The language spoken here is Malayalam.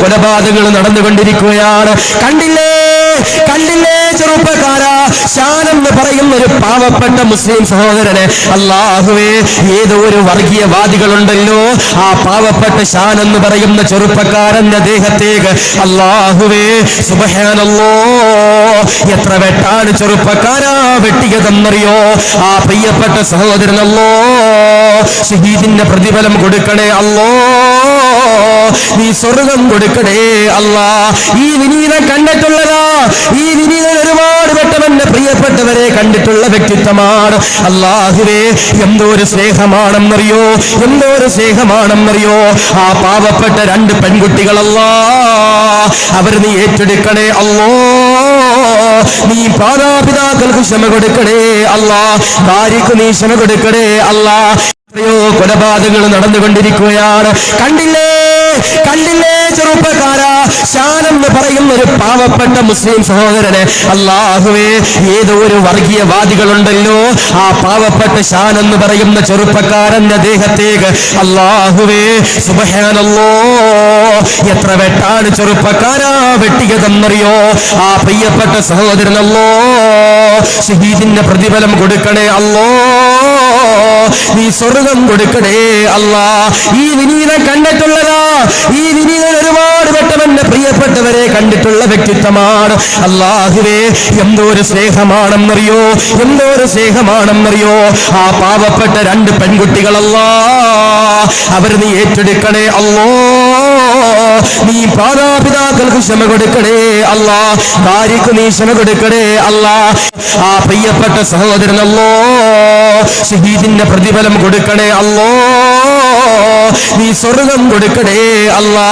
കൊലപാതകങ്ങൾ നടന്നുകൊണ്ടിരിക്കുകയാണ്. കണ്ടില്ലേ? കണ്ടില്ലേ ചെറുപ്പക്കാരാ? എന്ന് പറയുന്ന ഒരു പാവപ്പെട്ട മുസ്ലിം സഹോദരനെ. അള്ളാഹുവേ ഏതോ ഒരു വർഗീയവാദികളുണ്ടല്ലോ. ആ പാവപ്പെട്ട ഷാൻ എന്ന് പറയുന്ന ചെറുപ്പക്കാരന്റെ ദേഹത്തേക്ക് അല്ലാഹുവേ സുബഹാനല്ലോ എത്ര വെട്ടാണ് ചെറുപ്പക്കാരാ വെട്ടിയതെന്നറിയോ? ആ പ്രിയപ്പെട്ട സഹോദരനല്ലോ ഷഹീദിന്റെ പ്രതിഫലം കൊടുക്കണേ അല്ലോ. നീ സ്വർഗം കൊടുക്കണേ അല്ല. ഈ വിനീതം കണ്ടിട്ടുള്ളതാ. ഈ വിനീതൻ ഒരുപാട് പെട്ടവന്റെ പ്രിയപ്പെട്ടവരെ കണ്ടിട്ടുള്ള വ്യക്തിത്വമാണ്. അള്ളാഹുവേ എന്തോ ഒരു സ്നേഹമാണെന്നറിയോ? എന്തോ ഒരു സ്നേഹമാണെന്നറിയോ? ആ പാവപ്പെട്ട രണ്ട് പെൺകുട്ടികളല്ല. അവർ നീ ഏറ്റെടുക്കണേ അല്ലോ. നീ മാതാപിതാക്കൾക്ക് ക്ഷമ കൊടുക്കണേ അല്ല. ഭാര്യക്ക് നീ ക്ഷമ കൊടുക്കണേ അല്ലാ. എത്രയോ കൊലപാതകങ്ങൾ നടന്നുകൊണ്ടിരിക്കുകയാണ്. കണ്ടില്ലേ? കണ്ടില്ലേ ചെറുപ്പക്കാരാ? ശാനെന്ന് പറയുന്ന ഒരു പാവപ്പെട്ട മുസ്ലിം സഹോദരനെ. അള്ളാഹുവേ ഏതോ ഒരു വർഗീയവാദികളുണ്ടല്ലോ. ആ പാവപ്പെട്ട ഷാൻ എന്ന് പറയുന്ന ചെറുപ്പക്കാരന്റെ ദേഹത്തേക്ക് അല്ലാഹുവേ സുബഹാനല്ലോ എത്ര വെട്ടാണ് ചെറുപ്പക്കാരാ വെട്ടിയതെന്നറിയോ? ആ പ്രിയപ്പെട്ട സഹോദരനല്ലോ ഷഹീദിന്റെ പ്രതിഫലം കൊടുക്കണേ അല്ലോ. നീ സ്വർഗം കൊടുക്കണേ അല്ല. ഈ വിനീതം കണ്ടിട്ടുള്ളതാ. ഈ വിനീതൻ ഒരുപാട് പെട്ടവന്റെ പ്രിയപ്പെട്ടവരെ കണ്ടിട്ടുള്ള വ്യക്തിത്വമാണ്. അല്ലാഹുവേ എന്തോ ഒരു സ്നേഹമാണെന്നറിയോ? എന്തോ ഒരു സ്നേഹമാണെന്നറിയോ? ആ പാവപ്പെട്ട രണ്ട് പെൺകുട്ടികളല്ലാ. അവർ നീ ഏറ്റെടുക്കണേ അല്ലോ. നീ മാതാപിതാക്കൾക്ക് ക്ഷമ കൊടുക്കണേ അല്ലാ. ഭാര്യക്ക് നീ ക്ഷമ കൊടുക്കണേ അല്ലാ. ആ പ്രിയപ്പെട്ട സഹോദരനല്ലോ ഷഹീദിന്റെ പ്രതിഫലം കൊടുക്കണേ അല്ലോ. നീ സ്വർഗം കൊടുക്കണേ അല്ലാ.